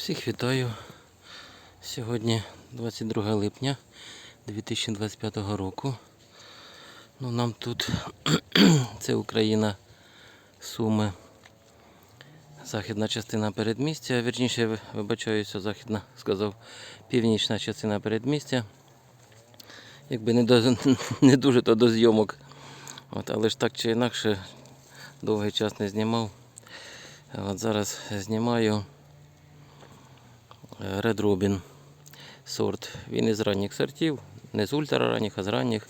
Всіх вітаю. Сьогодні 22 липня 2025 року. Ну, нам тут це Україна, Суми, західна частина передмістя. Вірніше, вибачаюся, західна, сказав, північна частина передмістя. Якби не, до, не дуже то до зйомок. От, але ж так чи інакше довгий час не знімав. От зараз знімаю. Robin сорт. Він із ранніх сортів, не з ультраранніх, а з ранніх.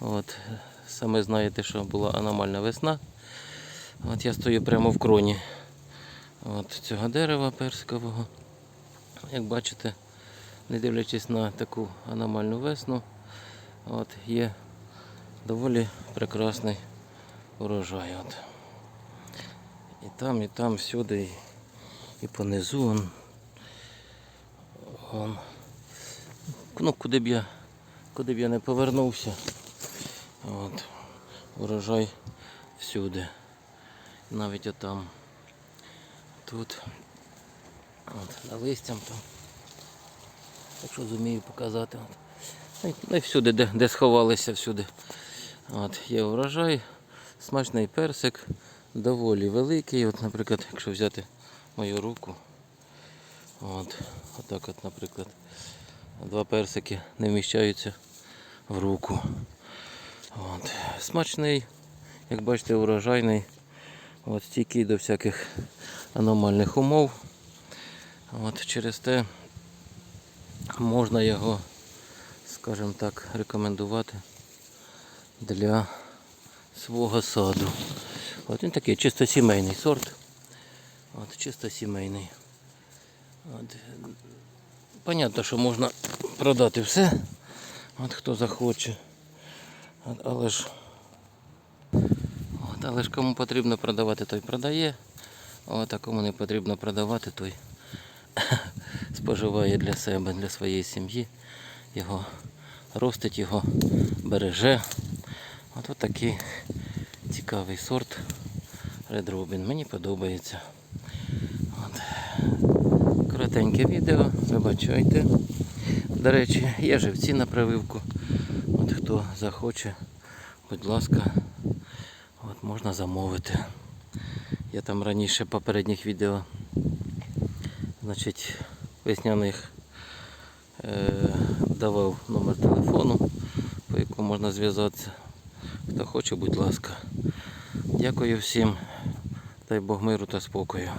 От. Саме знаєте, що була аномальна весна. От я стою прямо в кроні от цього дерева персикового. Як бачите, не дивлячись на таку аномальну весну, от, є доволі прекрасний урожай. От. І там, і там, всюди, і, і понизу. Он, он. Ну, куди б я, куди б я не повернувся. От. Урожай всюди. Навіть отам. Тут. От, на листям там. Якщо зумію показати. От. Ну, і- Ну всюди, де, де сховалися всюди. От, є урожай, смачний персик, доволі великий. От, наприклад, якщо взяти мою руку. От, отак от, наприклад. Два персики не вміщаються в руку. От. Смачний, як бачите, урожайний. От, стійкий до всяких аномальних умов. От, через те можна його, скажімо так, рекомендувати для свого саду. От він такий чисто сімейний сорт. От, чисто сімейний. От. Понятно, що можна продати все, от хто захоче. От, але ж от, але ж кому потрібно продавати, той продає. От, а кому не потрібно продавати, той споживає для себе, для своєї сім'ї. Його ростить, його береже. От, от такий цікавий сорт Red Robin. Мені подобається. От. Коротеньке відео, вибачайте. До речі, є живці на прививку. От хто захоче, будь ласка, от можна замовити. Я там раніше попередніх відео, значить, весняних е, давав номер телефону, по якому можна зв'язатися. Хто хоче, будь ласка. Дякую всім. Дай Бог миру та спокою.